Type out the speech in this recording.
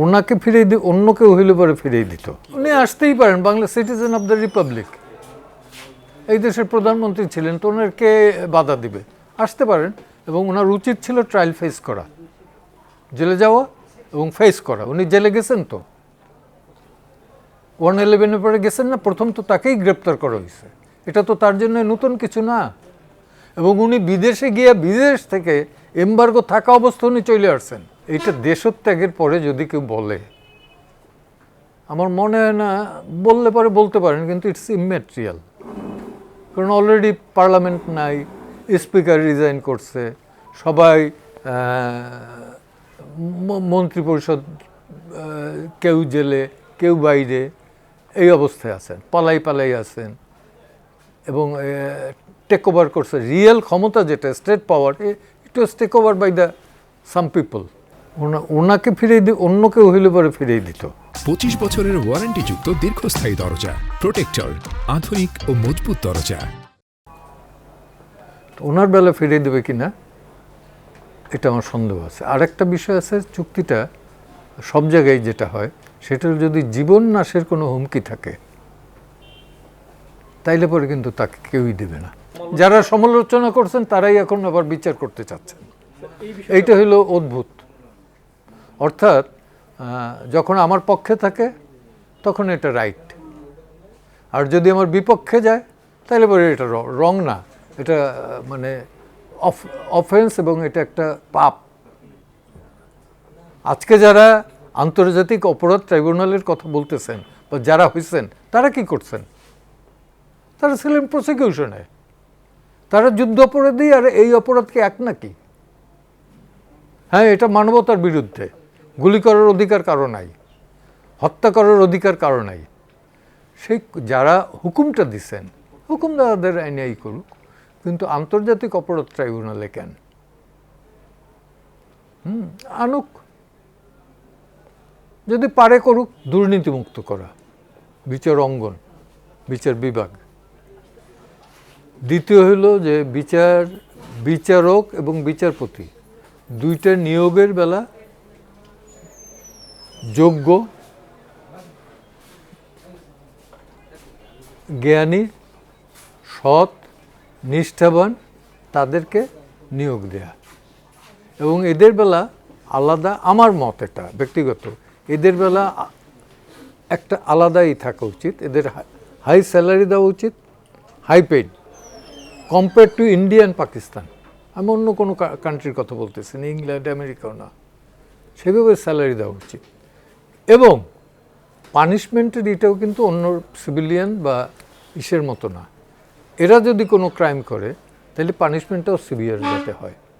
ওনাকে ফিরিয়ে দি অন্য কেউ হইলে পরে ফিরিয়ে দিত। উনি আসতেই পারেন, Bangla citizen of the republic. এই দেশের প্রধানমন্ত্রী ছিলেন, তো ওনার কে বাধা দিবে। আসতে পারেন, এবং ওনার উচিত ছিল ট্রায়াল ফেস করা। জেলে যাওয়া এবং ফেস করা। উনি জেলে গেছেন তো। ওয়ান ইলেভেনের পরে গেছেন না, প্রথম তো তাকেই গ্রেপ্তার করা হয়েছে। এটা তো তার জন্য নতুন কিছু না। এবং উনি বিদেশে গিয়ে বিদেশ থেকে এম্বার্গো থাকা অবস্থা উনি চলে আসছেন। এইটা দেশত্যাগের পরে যদি কেউ বলে, আমার মনে হয় না, বললে পরে বলতে পারেন, কিন্তু ইটস ইমেটেরিয়াল কারণ অলরেডি পার্লামেন্ট নাই স্পিকার রিজাইন করছে, সবাই মন্ত্রিপরিষদ কেউ জেলে, কেউ বাইরে, এই অবস্থায় আছেন, পালাই পালাই আছেন, এবং টেক ওভার করছে। রিয়েল ক্ষমতা যেটা state power it was take over by the some people ওনাকে ফিরিয়ে দি অন্য কেউ হইলে পরে ফিরিয়ে দিত। পঁচিশ বছরের ওয়ারেন্টিযুক্ত দীর্ঘস্থায়ী দরজা প্রোটেক্টর আধুনিক ও মজবুত দরজা। ওনার বেলা ফিরিয়ে দেবে কি না এটা আমার সন্দেহ আছে। আরেকটা বিষয় আছে চুক্তিটা সব জায়গায় যেটা হয় সেটা যদি জীবন নাশের কোনো হুমকি থাকে তাইলে পরে কিন্তু তাকে কেউই দেবে না। যারা সমালোচনা করছেন তারাই এখন আবার বিচার করতে চাচ্ছেন। এইটা হলো অদ্ভুত। অর্থাৎ যখন আমার পক্ষে থাকে, তখন এটা রাইট আর যদি আমার বিপক্ষে যায়, তাহলে পরে এটা রং না। এটা মানে অফেন্স এবং এটা একটা পাপ। আজকে যারা আন্তর্জাতিক অপরাধ ট্রাইব্যুনালের কথা বলতেছেন বা যারা হয়েছেন তারা কি করছেন? তারা ছিলেন প্রসিকিউশনে তারা যুদ্ধ অপরাধী আর এই অপরাধকে এক নাকি? হ্যাঁ এটা মানবতার বিরুদ্ধে। গুলি করার অধিকার কারও নাই, হত্যা করার অধিকার কারও নাই। সেই যারা হুকুমটা দিছেন হুকুম তাদের আইনেই করুক, কিন্তু আন্তর্জাতিক অপরাধ ট্রাইব্যুনালে কেন? হুম, আনুক। যদি পারে করুক, দুর্নীতিমুক্ত করা। বিচার অঙ্গন, বিচার বিভাগ। দ্বিতীয় হলো যে বিচার, বিচারক এবং বিচারপতি দুইটা নিয়োগের বেলা যোগ্য, জ্ঞানী, সৎ, নিষ্ঠাবান তাদেরকে নিয়োগ দেয়া। এবং এদের বেলা আলাদা আমার মত এটা, ব্যক্তিগত। এদের বেলা একটা আলাদাই থাকা উচিত। এদের হাই স্যালারি দেওয়া উচিত, high paid compare to Indian Pakistan আমি অন্য কোনো কান্ট্রির কথা বলতেছি না, ইংল্যান্ড, আমেরিকাও না। সেভাবে স্যালারি দেওয়া উচিত। এবং পানিশমেন্টের এটাও কিন্তু অন্য সিভিলিয়ান বা ইসের মতো না। এরা যদি কোনো ক্রাইম করে, তাহলে পানিশমেন্টটাও সিভিয়ার যাতে হয়।